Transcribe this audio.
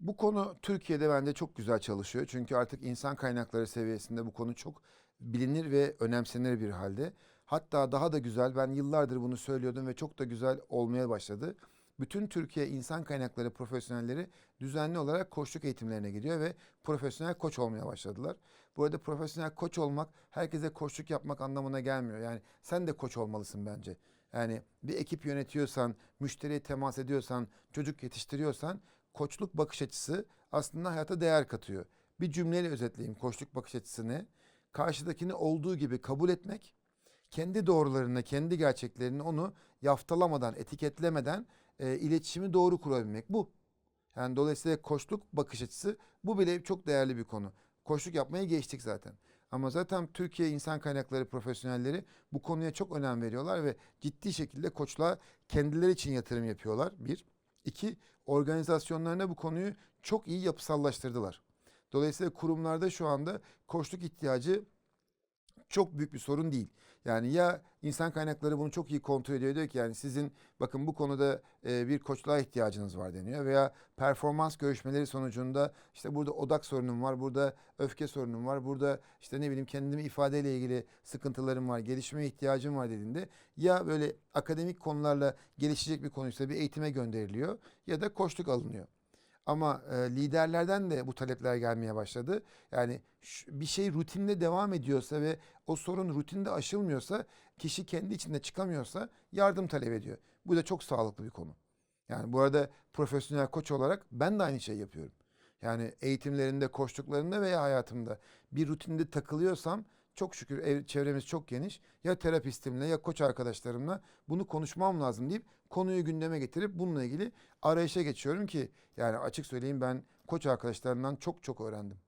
Bu konu Türkiye'de bence çok güzel çalışıyor. Çünkü artık insan kaynakları seviyesinde bu konu çok bilinir ve önemsenir bir halde. Hatta daha da güzel, ben yıllardır bunu söylüyordum ve çok da güzel olmaya başladı. Bütün Türkiye insan kaynakları profesyonelleri düzenli olarak koçluk eğitimlerine gidiyor ve profesyonel koç olmaya başladılar. Bu arada profesyonel koç olmak herkese koçluk yapmak anlamına gelmiyor. Yani sen de koç olmalısın bence. Yani bir ekip yönetiyorsan, müşteriye temas ediyorsan, çocuk yetiştiriyorsan koçluk bakış açısı aslında hayata değer katıyor. Bir cümleyle özetleyeyim koçluk bakış açısını. Karşıdakini olduğu gibi kabul etmek, kendi doğrularını, kendi gerçeklerini onu yaftalamadan, etiketlemeden e, iletişimi doğru kurabilmek. Bu. Yani dolayısıyla koçluk bakış açısı bu bile çok değerli bir konu. Koçluk yapmayı geçtik zaten. Ama zaten Türkiye insan kaynakları profesyonelleri bu konuya çok önem veriyorlar ve ciddi şekilde koçluğa kendileri için yatırım yapıyorlar. Bir. İki, organizasyonlarına bu konuyu çok iyi yapısallaştırdılar. Dolayısıyla kurumlarda şu anda koçluk ihtiyacı çok büyük bir sorun değil. Yani ya insan kaynakları bunu çok iyi kontrol ediyor diyor ki yani sizin bakın bu konuda e, bir koçluğa ihtiyacınız var deniyor veya performans görüşmeleri sonucunda işte burada odak sorunum var, burada öfke sorunum var, burada işte ne bileyim kendimi ifadeyle ilgili sıkıntılarım var, gelişmeye ihtiyacım var dediğinde ya böyle akademik konularla gelişecek bir konuysa bir eğitime gönderiliyor ya da koçluk alınıyor. Ama e, liderlerden de bu talepler gelmeye başladı. Yani bir şey rutinde devam ediyorsa ve o sorun rutinde aşılmıyorsa, kişi kendi içinde çıkamıyorsa yardım talep ediyor. Bu da çok sağlıklı bir konu. Yani bu arada profesyonel koç olarak ben de aynı şeyi yapıyorum. Yani eğitimlerinde, koçluklarında veya hayatımda bir rutinde takılıyorsam çok şükür ev, çevremiz çok geniş. Ya terapistimle ya koç arkadaşlarımla bunu konuşmam lazım deyip konuyu gündeme getirip bununla ilgili arayışa geçiyorum ki yani açık söyleyeyim ben koç arkadaşlarımdan çok çok öğrendim.